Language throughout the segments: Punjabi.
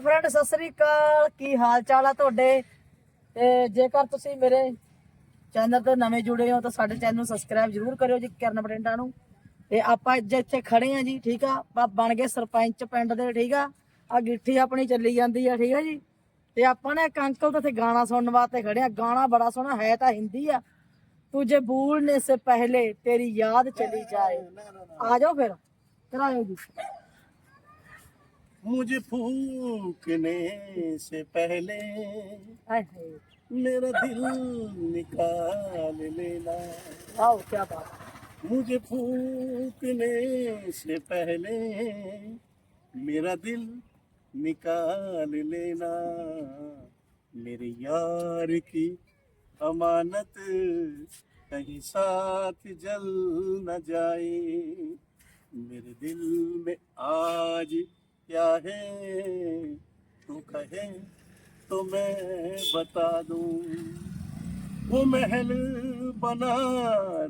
ਫਰੈਂਡ ਸਤਿ ਸ੍ਰੀ ਅਕਾਲ। ਕੀ ਹਾਲ ਚਾਲ ਆ ਤੁਹਾਡੇ? ਤੇ ਜੇਕਰ ਤੁਸੀਂ ਮੇਰੇ ਚੈਨਲ ਤੇ ਨਵੇਂ ਜੁੜੇ ਹੋ, ਤਾਂ ਸਾਡੇ ਚੈਨਲ ਨੂੰ ਸਬਸਕ੍ਰਾਈਬ ਜਰੂਰ ਕਰਿਓ ਜੀ, ਕਰਨ ਬਟਿੰਡਾ ਨੂੰ। ਤੇ ਆਪਾਂ ਇੱਥੇ ਖੜੇ ਆ ਜੀ, ਠੀਕ ਆ? ਆਪਾਂ ਬਣ ਗਏ ਸਰਪੰਚ ਪਿੰਡ ਦੇ, ਠੀਕ ਆ? ਆ ਗਿੱਠੀ ਆਪਣੀ ਚੱਲੀ ਜਾਂਦੀ ਆ, ਠੀਕ ਆ ਜੀ? ਤੇ ਆਪਾਂ ਨੇ ਇੱਕ ਅੰਕਲ ਤੋਂ ਇੱਥੇ ਗਾਣਾ ਸੁਣਨ ਵਾਸਤੇ ਖੜੇ ਆ। ਗਾਣਾ ਬੜਾ ਸੋਹਣਾ, ਹੈ ਤਾਂ ਹਿੰਦੀ ਆ। ਤੁਝੇ ਭੂਲਨੇ ਸੇ ਪਹਿਲੇ, ਤੇਰੀ ਯਾਦ ਚਲੀ ਜਾਏ। ਆ ਜਾਓ ਫਿਰ ਕਰਾਇਓ ਜੀ। मुझे फूकने से पहले मेरा दिल निकाल लेना। आओ क्या बात। मुझे फूकने से पहले मेरा दिल निकाल लेना। मेरे यार की अमानत कहीं साथ जल न जाए। मेरे दिल में आज चाहे तू कहे तो मैं बता दू। वो महल बना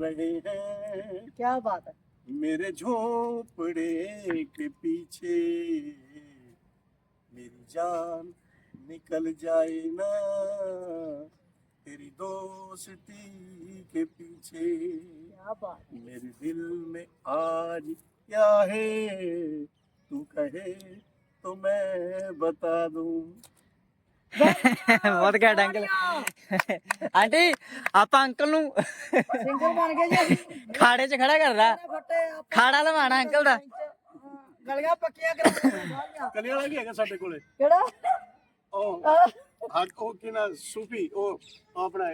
रहे हैं। क्या बात है? मेरे झोपड़े के पीछे मेरी जान निकल जाए ना। तेरी दोस्ती के पीछे क्या बात मेरे दिल में आज क्या है? तू कहे तो मैं बता दूं ਬਹੁਤ ਘੈਂਟ ਅੰਕਲ ਆਂਟੀ ਆਪਾਂ ਅੰਕਲ ਨੂੰ ਸਿੰਗਰ ਬਣ ਗਏ ਜੀ ਅਸੀਂ। ਖਾੜੇ 'ਚ ਖੜਾ ਕਰਦਾ ਫੱਟੇ ਆਪਾਂ ਖਾੜਾ ਲਵਾਣਾ ਅੰਕਲ ਦਾ ਗਲੀਆਂ ਪੱਕੀਆਂ ਕਰਾਉਣੀਆਂ ਕਲੀ ਵਾਲਾ ਵੀ ਹੈਗਾ ਸਾਡੇ ਕੋਲੇ ਕਿਹੜਾ ਉਹ ਆਹ, ਹੱਕ ਉਹ ਕੀ ਨਾ ਸੂਫੀ ਉਹ ਆਪਣਾ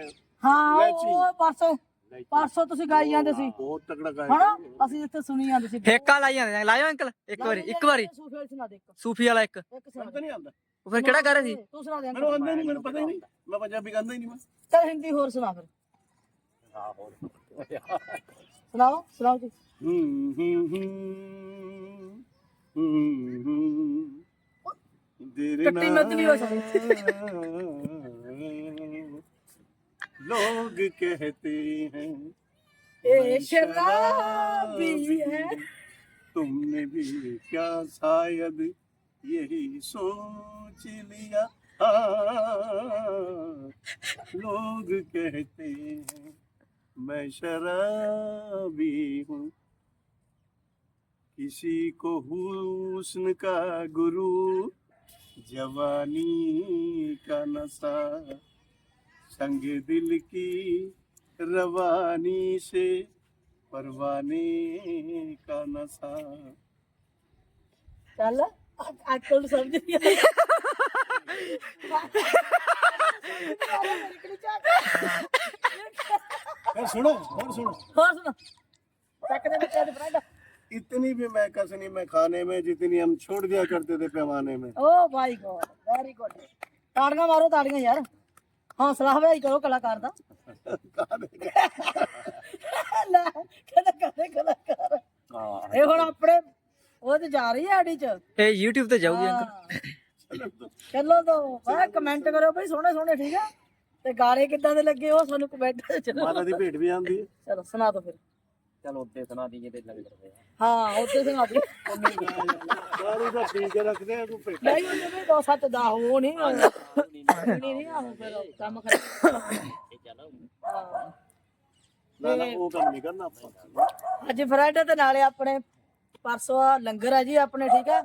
ਹਾਂ ਲੈਚੀ। ਉਹ ਪਰਸੋਂ ਪਰਸੋਂ ਤੁਸੀਂ ਗਾਈ ਜਾਂਦੇ ਸੀ। ਬਹੁਤ ਤਕੜਾ ਗਾਇਕ ਹਨਾ? ਅਸੀਂ ਜਿੱਥੇ ਸੁਣੀ ਜਾਂਦੇ ਸੀ। ਠੇਕਾ ਲਾਈ ਜਾਂਦੇ ਲਾਇਓ ਅੰਕਲ ਇੱਕ ਵਾਰੀ ਇੱਕ ਵਾਰੀ। ਸੂਫੀ ਵਾਲੀ ਸੁਣਾ ਦੇ ਇੱਕ। ਸੂਫੀ ਵਾਲਾ ਇੱਕ। ਇੱਕ ਸੁਣਾ ਮੈਨੂੰ ਤਾਂ ਨਹੀਂ ਆਉਂਦਾ? ਉਹ ਫਿਰ ਕਿਹੜਾ ਕਰ ਰਹੀ ਸੀ? ਤੂੰ ਸੁਣਾ ਦੇ ਮੈਨੂੰ ਅੰਕਲ ਆਉਂਦਾ ਨਹੀਂ ਮੈਨੂੰ ਪਤਾ ਹੀ ਨਹੀਂ। ਮੈਂ ਪੰਜਾਬੀ ਗਾਉਂਦਾ ਹੀ ਨਹੀਂ ਮੈਂ। ਚੱਲ ਹਿੰਦੀ ਹੋਰ ਸੁਣਾ ਫਿਰ। ਸੁਣਾਓ ਸੁਣਾਓ ਜੀ। ਹੂੰ ਹੂੰ ਹੂੰ ਹੂੰ ਹੂੰ। ਤੇਰੇ ਕੱਟੀ ਮੱਧਲੀ ਹੋ ਸਕਦੀ। लोग कहते हैं ए शराबी है। तुमने भी क्या शायद यही सोच लिया आ, लोग कहते हैं मैं शराबी हूँ। किसी को हुस्न का गुरु जवानी का नशा। संग दिल की रवानी से परवाने का नशा ਚੱਲ ਅੰਕਲ ਨੂੰ ਸਮਝ ਨਹੀਂ ਆਈ यार सुनो और सुनो ਹੋਰ ਸੁਣਾ ਚੱਕ ਦੇ ਬੱਚੇ ਦੇ ਫਰੈਂਡ इतनी भी मैं कस नहीं मैं खाने में जितनी हम छोड़ दिया करते थे पैमाने में oh my god very good ਤਾੜੀਆਂ ਮਾਰੋ ਤਾੜੀਆਂ ਯਾਰ ਹੌਸਲਾ ਹਵਾਈ ਕਰੋ ਕਲਾਕਾਰ ਦਾ। ਲੈ ਕਹਿੰਦਾ ਕਦੇ ਕਲਾਕਾਰ। ਇਹ ਹੁਣ ਆਪਣੇ ਉਹ ਤੇ ਜਾ ਰਹੀ ਹੈ ਆੜੀ ਚ। ਇਹ YouTube ਤੇ ਜਾਊਗੀ ਅੰਕਲ। ਚਲੋ ਦੋ ਬਾ ਕਮੈਂਟ ਕਰੋ ਬਈ ਸੋਹਣੇ ਸੋਹਣੇ ਠੀਕ ਆ? ਤੇ ਗਾਣੇ ਕਿੱਦਾਂ ਦੇ ਲੱਗੇ ਉਹ ਸਾਨੂੰ ਕਮੈਂਟ ਚਲੋ। ਮਾਤਾ ਭੇਟ ਵੀ ਆਉਂਦੀ ਚਲੋ ਸੁਣਾ ਦਿਓ ਫਿਰ। ਚਲੋ ਉੱਤੇ ਸੁਣਾ ਦਈਏ ਤੇ ਲੱਗ ਕਰਦੇ ਅੱਜ ਫਰਾਈਡੇ ਤੇ ਨਾਲੇ ਆਪਣੇ ਪਰਸੋਂ ਲੰਗਰ ਆ ਜੀ ਆਪਣੇ ਠੀਕ ਆ?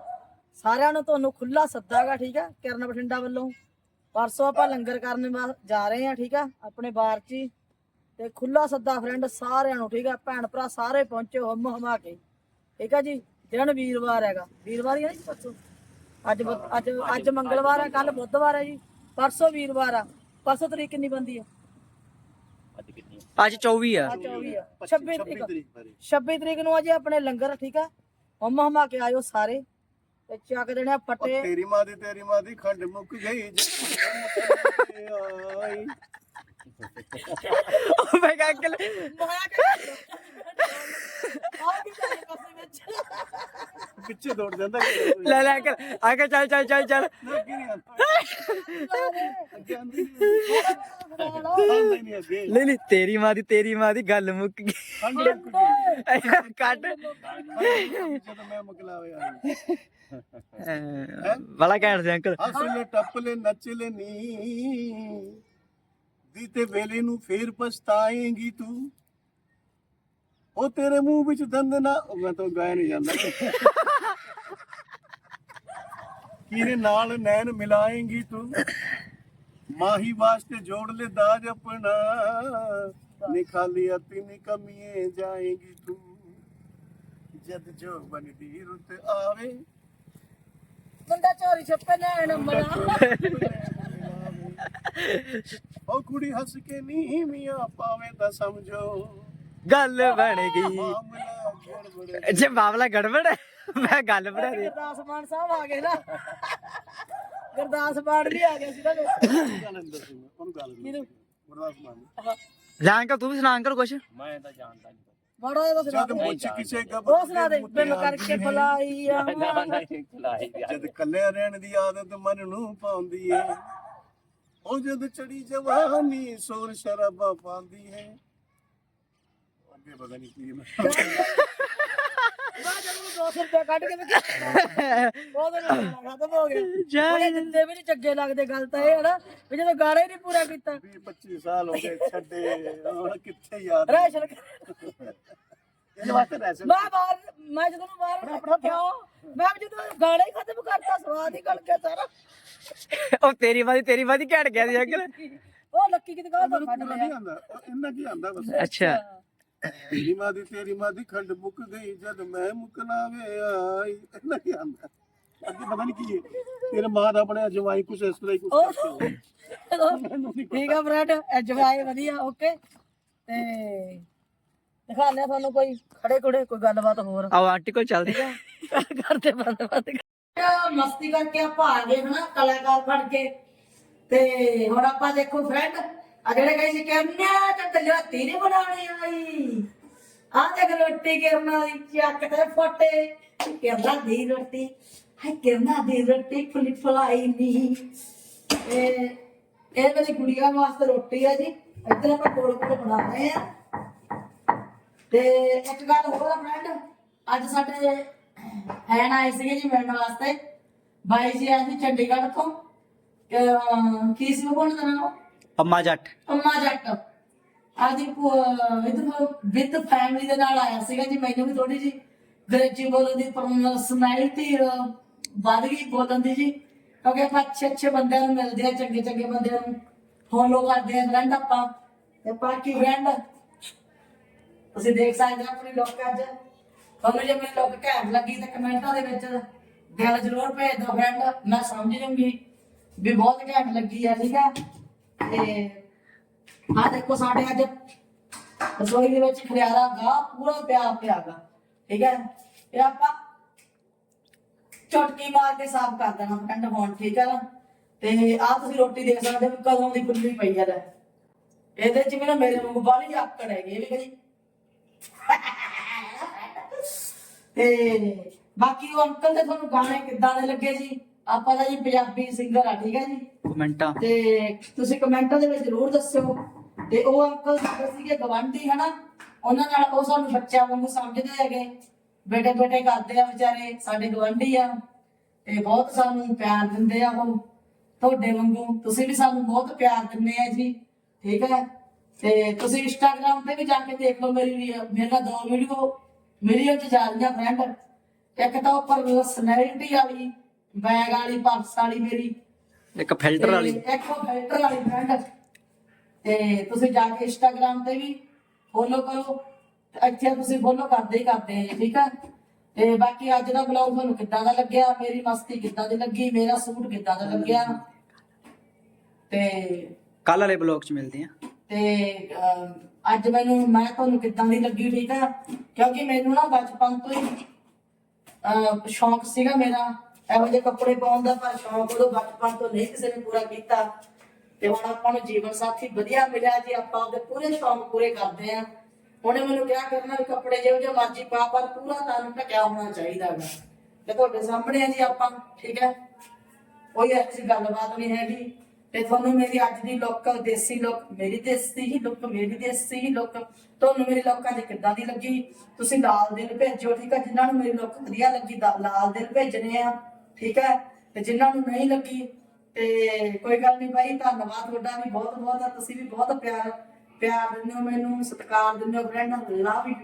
ਸਾਰਿਆਂ ਨੂੰ ਤੁਹਾਨੂੰ ਖੁੱਲਾ ਸੱਦਾ ਹੈਗਾ ਠੀਕ ਆ? ਕਿਰਨ ਬਠਿੰਡਾ ਵੱਲੋਂ। ਪਰਸੋਂ ਆਪਾਂ ਲੰਗਰ ਕਰਨ ਜਾ ਰਹੇ ਆ ਠੀਕ ਆ? ਆਪਣੇ ਬਾਰ 'ਚ ਤੇ ਖੁੱਲਾ ਸੱਦਾ ਫਰੈਂਡ ਸਾਰਿਆਂ ਨੂੰ ਠੀਕ ਆ? ਭੈਣ ਭਰਾ ਸਾਰੇ ਪਹੁੰਚੇ ਹਮ ਹਮਾ ਕੇ। ਠੀਕ ਆ ਜੀ? ਦਿਨ ਵੀਰਵਾਰ ਹੈਗਾ। ਵੀਰਵਾਰ ਹੈ ਜੀ ਪਰਸੋਂ? ਅੱਜ ਅੱਜ ਅੱਜ ਮੰਗਲਵਾਰ ਹੈ ਕੱਲ ਬੁੱਧਵਾਰ ਹੈ ਜੀ। ਪਰਸੋਂ ਵੀਰਵਾਰ ਆ। ਪਰਸੋਂ ਤਰੀਕ ਕਿੰਨੀ ਬੰਦੀ ਆ? ਅੱਜ ਕਿੰਨੀ ਅੱਜ 24 ਆ। ਅੱਜ 24 ਆ। 26 ਤਰੀਕ। ਨੂੰ ਆ ਆਪਣੇ ਲੰਗਰ ਠੀਕ ਆ? ਹਮਾ ਹਮਾ ਕੇ ਆਇਓ ਸਾਰੇ। ਤੇ ਚੱਕ ਦੇਣੇ ਆ ਪੱਟੇ ਤੇਰੀ ਮਾਂ ਦੀ ਤੇਰੀ ਮਾਂ ਦੀ ਖੰਡ ਮੁੱਕ ਗਈ ਜੇ। ਆਈ ਮੈਂ ਕਿਹਾ ਪਿੱਛੇ ਦੌੜ ਜਾਂਦਾ ਲੈ ਲੈ ਅੰਕਲ ਅੰਕਲ ਚੱਲ ਚੱਲ ਚੱਲ ਚੱਲ। ਅੱਗੇ ਨਹੀਂ ਆਉਂਦਾ। ਨਹੀਂ ਤੇਰੀ ਮਾਂ ਦੀ ਤੇਰੀ ਮਾਂ ਦੀ ਗੱਲ ਮੁੱਕ ਗਈ। ਕੱਟ। ਜਦੋਂ ਮੈਂ ਮੁਕਲਾਵੇ ਆ। ਵਾਲਾ ਕਹਿਣ ਸੀ ਅੰਕਲ। ਹੱਸ ਲੈ ਟੱਪ ਲੈ ਨੱਚ ਲੈ ਨੀ। ਦੀ ਤੇ ਵੇਲੇ ਨੂੰ ਫੇਰ ਪਛਤਾਏਂਗੀ ਤੂੰ। ਉਹ ਤੇਰੇ ਮੂੰਹ ਵਿੱਚ ਦੰਦ ਨਾ ਉਹ ਮੈਂ ਤਾਂ ਗਾਇਆ ਨਹੀਂ ਜਾਂਦਾ। ਕਿਹਦੇ ਨਾਲ ਨੈਣ ਮਿਲਾਏਂਗੀ ਤੂੰ? ਮਾਹੀ ਵਾਸਤੇ ਜੋੜ ਲੈ ਦਾਜ ਆਪਣਾ। ਨਿਖਾਲੀ ਅਤੀ ਨਿਕਮੀਏ ਜਾਏਂਗੀ ਤੂੰ। ਜਦ ਜੋ ਬਣਦੀ ਰੁੱਤ ਆਵੇ। ਮੁੰਡਾ ਚੋਰੀ ਛੱਪੇ ਲੈਣ ਮਲਾ। ਉਹ ਕੁੜੀ ਹੱਸ ਕੇ ਨੀ ਮੀਆਂ ਪਾਵੇ ਤਾਂ ਸਮਝੋ। ਗੱਲ ਬਣ ਗਈ। ਜੇ ਮਾਮਲਾ ਗੜਬੜ ਹੈ ਮੈਂ ਗੱਲ ਬਣਾ ਰਹੀ ਗੁਰਦਾਸ ਮਾਨ ਸਾਹਿਬ ਆ ਗਏ ਨਾ। ਗੁਰਦਾਸ ਮਾਨ ਵੀ ਆ ਗਿਆ ਸੀ ਨਾ ਅੰਦਰ ਸੀ ਉਹਨੂੰ ਗੱਲ ਕਿਹਨੂੰ? ਗੁਰਦਾਸ ਮਾਨ। ਜਾਂ ਅੰਕਲ ਤੂੰ ਵੀ ਸੁਣਾ ਅੰਕਲ ਕੁਛ। ਮਾੜਾ ਤਾਂ ਸੁਣਾ ਜਦ ਦੇ। ਮੁੱਛ ਕਿਸੇ ਉਹ ਸੁਣਾ ਦੇ ਬਿਲ ਕਰਕੇ ਬੁਲਾਈ ਆ। ਜਦ ਕੱਲਿਆ ਰਹਿਣ ਦੀ ਆਦਤ ਮਨ ਨੂੰ ਪਾਉਂਦੀ ਏ ਉਹ ਜਦ ਚੜੀ ਜਵਾਨੀ ਸੋਰ ਸ਼ਰਾਬਾ ਪਾਉਂਦੀ ਏ ਅੱਗੇ ਪਤਾ ਨਹੀਂ ਕੀ ਮੈਂ ਮੈਂ ਜਦੋਂ 200 ਰੁਪਏ ਕੱਢ ਕੇ ਵਿੱਚ ਉਹਦੇ ਨਾਲ ਖਤਮ ਹੋ ਗਿਆ। ਉਹਨੇ ਜਿੰਦੇ ਵੀ ਨਹੀਂ ਚੰਗੇ ਲੱਗਦੇ ਗੱਲ ਤਾਂ ਇਹ ਹੈ ਨਾ ਵੀ ਜਦੋਂ ਗਾਣਾ ਹੀ ਨਹੀਂ ਪੂਰਾ ਕੀਤਾ। 20 25 ਸਾਲ ਹੋ ਗਏ ਛੱਡੇ ਹੁਣ ਕਿੱਥੇ ਯਾਦ ਰੈਸ਼ਨ ਇਹਦੇ ਵਾਸਤੇ ਰੈਸਲ ਮੈਂ ਬਾਹਰ ਮੈਂ ਜਦੋਂ ਬਾਹਰ ਕਿਉਂ ਮੈਂ ਜਦੋਂ ਗਾਣਾ ਹੀ ਖਤਮ ਕਰਤਾ ਸਵਾਦ ਹੀ ਗਲ ਗਿਆ ਸਾਰਾ। ਉਹ ਤੇਰੀ ਵਾਦੀ ਤੇਰੀ ਵਾਦੀ ਘਟ ਗਿਆ ਸੀ ਅੰਕਲ। ਉਹ ਲੱਕੀ ਕਿਤੇ ਗਾਲ ਤੋਂ ਨਹੀਂ ਲਿਆ। ਇੰਨਾ ਕੀ ਆਂਦਾ ਬਸ? ਅੱਛਾ। ਤੇਰੀ ਮਾਂ ਦੀ ਤੇਰੀ ਮਾਂ ਦੀ ਖੰਡ ਮੁੱਕ ਗਈ ਜਦ ਮੈਂ ਮੁੱਕਣਾ ਵੇ ਆਈ ਕੀ ਆਂਦਾ ਅੱਗੇ ਪਤਾ ਨਹੀਂ ਕੀ ਹੈ। ਤੇਰੇ ਮਾਂ ਦਾ ਆਪਣੇ ਜਵਾਈ ਕੁਛ ਇਸ ਤਰ੍ਹਾਂ ਹੀ ਨਹੀਂ ਠੀਕ ਆ ਫਰੈਂਡ ਐਜਵਾਏ ਵਧੀਆ ਓਕੇ ਤੇ ਦਿਖਾਉਂਦੇ ਆ ਤੁਹਾਨੂੰ ਕੋਈ ਖੜੇ ਖੜੇ ਕੋਈ ਗੱਲਬਾਤ ਹੋਰ। ਆਓ ਆਂਟੀ ਕੋਲ ਚੱਲਦੇ ਆ? ਕਰਦੇ ਬੰਦ ਬੰਦ। ਮਸਤੀ ਕਰਕੇ ਆਪਾਂ ਆ ਗਏ ਹਨਾ ਕਲਾਕਾਰ ਬਣ ਕੇ। ਤੇ ਹੁਣ ਆਪਾਂ ਦੇਖੋ ਫਰੈਂਡ ਅਗਲੇ ਜਿਹੜੇ ਕਹੇ ਸੀ ਤੇ ਦਲਿਆਤੀ ਨਹੀਂ ਬਣਾਉਣੀ ਆਈ। ਆ ਦੇਖ ਰੋਟੀ ਕਿਰਨਾ ਦੀ ਚੱਕ ਤੇ ਫੋਟੇ ਕਿਰਨਾ ਦੀ ਰੋਟੀ। ਹੈ ਕਿਰਨਾ ਦੀ ਰੋਟੀ ਫੁੱਲੀ ਫਲਾਈ ਨਹੀਂ। ਇਹ ਇਹ ਮੇਰੀ ਗੁੜੀਆ ਵਾਸਤੇ ਰੋਟੀ ਆ ਜੀ। ਇੱਧਰ ਆਪਾਂ ਕੋਲ ਕੋਲ ਬਣਾ ਆ। ਤੇ ਇੱਕ ਗੱਲ ਹੋਰ ਆ ਫਰੈਂਡ ਅੱਜ ਸਾਡੇ ਐਨ ਆਏ ਸੀਗੇ ਜੀ ਮਿਲਣ ਵਾਸਤੇ। ਬਾਈ ਜੀ ਆਏ ਸੀ ਚੰਡੀਗੜ੍ਹ ਤੋਂ। ਅਹ, ਕੀ ਸੀ ਉਹ ਕੋਣ ਦਾ ਪੰਮਾ ਜੱਟ। ਅੰਮਾ ਜੱਟ। ਆਦੀ ਵਿਦ ਵਿਦ ਫੈਮਿਲੀ ਦੇ ਨਾਲ ਆਇਆ ਸੀਗਾ ਜੀ, ਮੈਨੂੰ ਵੀ ਥੋੜੀ ਜੀ ਅੰਗਰੇਜ਼ੀ ਬੋਲਣ ਦੀ ਪਰਸਨੈਲਿਟੀ ਵੱਧ ਗਈ ਬੋਲਣ ਦੀ ਜੀ। ਕਿਉਂਕਿ ਆਪਾਂ ਅੱਛੇ ਅੱਛੇ ਬੰਦਿਆਂ ਨੂੰ ਮਿਲਦੇ ਆ, ਚੰਗੇ ਚੰਗੇ ਬੰਦਿਆਂ ਨੂੰ ਫੋਲੋ ਕਰਦੇ ਆ ਫਰੈਂਡ ਆਪਾਂ। ਤੇ ਬਾਕੀ ਫਰੈਂਡ ਤੁਸੀਂ ਦੇਖ ਸਕਦੇ ਹੋ ਆਪਣੀ ਲੋਕ ਅੱਜ। ਤੁਹਾਨੂੰ ਜੇ ਮੇਰੀ ਲੋਕ ਘੈਂਟ ਲੱਗੀ ਤਾਂ ਕਮੈਂਟਾਂ ਦੇ ਵਿੱਚ ਦਿਲ ਜ਼ਰੂਰ ਭੇਜ ਦਿਓ ਫਰੈਂਡ ਮੈਂ ਸਮਝ ਜੂੰਗੀ ਵੀ ਬਹੁਤ ਘੈਂਟ ਲੱਗੀ ਆ, ਠੀਕ ਹੈ ਤੇ ਆ ਦੇਖੋ ਸਾਡੇ ਅੱਜ ਰਸੋਈ ਦੇ ਵਿੱਚ ਖਲਿਆਰਾ ਗਾ, ਪੂਰਾ ਪਿਆ ਪਿਆ ਠੀਕ ਹੈ? ਇਹ ਆਪਾਂ ਚਟਕੀ ਮਾਰ ਕੇ ਸਾਫ਼ ਕਰ ਦੇਣਾ ਫਰੈਂਡ ਹੁਣ, ਠੀਕ ਹੈ ਨਾ? ਤੇ ਆ ਤੁਸੀਂ ਰੋਟੀ ਦੇਖ ਸਕਦੇ ਹੋ ਵੀ ਕਦੋਂ ਦੀ ਖੁੱਲੀ ਪਈ ਹੈ ਇਹਦੇ ਚ ਵੀ ਨਾ ਮੇਰੇ ਵਾਂਗੂ ਬਾਲੀ ਆਕੜ ਹੈਗੀ ਇਹ ਵੀ ਕਦੀ ਤੇ ਬਾਕੀ ਉਹ ਅੰਕਲ ਦੇ ਤੁਹਾਨੂੰ ਗਾਣੇ ਕਿੱਦਾਂ ਦੇ ਲੱਗੇ ਜੀ? ਆਪਾਂ ਦਾ ਜੀ ਪੰਜਾਬੀ ਸਿੰਗਰ ਆ ਠੀਕ ਹੈ ਜੀ? ਕਮੈਂਟਾਂ। ਤੇ ਤੁਸੀਂ ਕਮੈਂਟਾਂ ਦੇ ਵਿੱਚ ਜ਼ਰੂਰ ਦੱਸਿਓ। ਤੇ ਉਹ ਅੰਕਲ ਸਾਡੇ ਸੀਗੇ ਗਵਾਂਢੀ ਹਨਾ? ਉਹਨਾਂ ਨਾਲ ਉਹ ਸਾਨੂੰ ਬੱਚਿਆਂ ਵਾਂਗੂ ਸਮਝਦੇ ਹੈਗੇ। ਬੇਟੇ ਬੇਟੇ ਕਰਦੇ ਆ ਵਿਚਾਰੇ ਸਾਡੇ ਗਵਾਂਢੀ ਆ। ਤੇ ਬਹੁਤ ਸਾਨੂੰ ਪਿਆਰ ਦਿੰਦੇ ਆ ਉਹ ਤੁਹਾਡੇ ਵਾਂਗੂ। ਤੁਸੀਂ ਵੀ ਸਾਨੂੰ ਬਹੁਤ ਪਿਆਰ ਦਿੰਦੇ ਆ ਜੀ ਠੀਕ ਹੈ? ਤੇ ਤੁਸੀਂ ਇੰਸਟਾਗ੍ਰam ਤੇ ਵੀ ਜਾ ਕੇ ਦੇਖ ਲਓ ਮੇਰੀ ਮੇਰੇ ਨਾਲ ਦੋ ਵੀਡੀਓ ਵੀਡੀਓ ਚ ਜਾ ਰਹੀਆਂ ਫਰੈਂਡ ਇੱਕ ਤਾਂ ਉੱਪਰ ਪਰਸਨੈਲਿਟੀ ਵਾਲੀ ਬੈਗ ਵਾਲੀ ਪਰਸ ਵਾਲੀ ਮੇਰੀ। ਇੱਕ ਫਿਲਟਰ ਵਾਲੀ। ਇੱਕ ਫਿਲਟਰ ਵਾਲੀ ਫਰੈਂਡ ਤੇ ਤੁਸੀਂ ਜਾ ਕੇ ਇੰਸਟਾਗ੍ਰam ਤੇ ਵੀ ਫੋਲੋ ਕਰੋ। ਇੱਥੇ ਤੁਸੀਂ ਫੋਲੋ ਕਰਦੇ ਹੀ ਕਰਦੇ ਆ ਠੀਕ ਆ? ਤੇ ਬਾਕੀ ਅੱਜ ਦਾ ਬਲੌਗ ਤੁਹਾਨੂੰ ਕਿੱਦਾਂ ਦਾ ਲੱਗਿਆ? ਮੇਰੀ ਮਸਤੀ ਕਿੱਦਾਂ ਦੀ ਲੱਗੀ? ਮੇਰਾ ਸੂਟ ਕਿੱਦਾਂ ਦਾ ਲੱਗਿਆ? ਤੇ ਕੱਲ ਵਾਲੇ ਬਲੌਗ 'ਚ ਮਿਲਦੇ ਆ। ਤੇ ਅੱਜ ਮੈਨੂੰ ਮੈਂ ਤੁਹਾਨੂੰ ਕਿੱਦਾਂ ਦੀ ਲੱਗੀ ਠੀਕ ਆ? ਕਿਉਂਕਿ ਮੈਨੂੰ ਨਾ ਬਚਪਨ ਤੋਂ ਹੀ ਸ਼ੌਂਕ ਸੀਗਾ ਮੇਰਾ। ਇਹੋ ਜਿਹੇ ਕੱਪੜੇ ਪਾਉਣ ਦਾ ਪਰ ਸ਼ੌਂਕ ਉਦੋਂ ਬਚਪਨ ਤੋਂ ਨਹੀਂ ਕਿਸੇ ਨੇ ਪੂਰਾ ਕੀਤਾ। ਤੇ ਹੁਣ ਆਪਾਂ ਨੂੰ ਜੀਵਨ ਸਾਥੀ ਵਧੀਆ ਮਿਲਿਆ ਜੀ। ਆਪਾਂ ਉਹਦੇ ਪੂਰੇ ਸ਼ੌਂਕ ਪੂਰੇ ਕਰਦੇ ਆ ਉਹਨੇ ਮੈਨੂੰ ਕਿਹਾ ਕਰਨਾ ਵੀ ਕੱਪੜੇ ਜਿਹੋ ਜਿਹੇ ਮਰਜ਼ੀ ਪਾ, ਪਰ ਪੂਰਾ ਤਨ ਢਕਿਆ ਹੋਣਾ ਚਾਹੀਦਾ ਹੈ ਤੇ ਤੁਹਾਡੇ ਸਾਹਮਣੇ ਆ ਜੀ ਆਪਾਂ, ਠੀਕ ਹੈ? ਕੋਈ ਐਸੀ ਗੱਲਬਾਤ ਨਹੀਂ ਹੈਗੀ। ਤੇ ਤੁਹਾਨੂੰ ਮੇਰੀ ਅੱਜ ਦੀ ਲੁੱਕ ਦੇਸੀ ਲੁੱਕ ਮੇਰੀ ਦੇਸੀ ਹੀ ਲੁੱਕ ਮੇਰੀ ਦੇਸੀ ਹੀ ਲੁੱਕ ਤੁਹਾਨੂੰ ਮੇਰੀ ਲੁੱਕ ਅੱਜ ਕਿੱਦਾਂ ਦੀ ਲੱਗੀ? ਤੁਸੀਂ ਲਾਲ ਦਿਲ ਭੇਜੋ, ਠੀਕ ਹੈ? ਜਿਨ੍ਹਾਂ ਨੂੰ ਮੇਰੀ ਲੁੱਕ ਵਧੀਆ ਲੱਗੀ ਲਾਲ ਦਿਲ ਭੇਜਣੇ ਆ। ਠੀਕ ਹੈ? ਤੇ ਜਿਨ੍ਹਾਂ ਨੂੰ ਨਹੀਂ ਲੱਗੀ, ਤੇ ਕੋਈ ਗੱਲ ਨਹੀਂ ਬਾਈ, ਧੰਨਵਾਦ ਤੁਹਾਡਾ ਵੀ ਬਹੁਤ ਬਹੁਤ ਤੁਸੀਂ ਵੀ ਬਹੁਤ ਪਿਆਰ ਪਿਆਰ ਦਿੰਦੇ ਹੋ ਮੈਨੂੰ, ਸਤਿਕਾਰ ਦਿੰਦੇ ਹੋ ਫਰੈਂਡ ਲਵ ਯੂ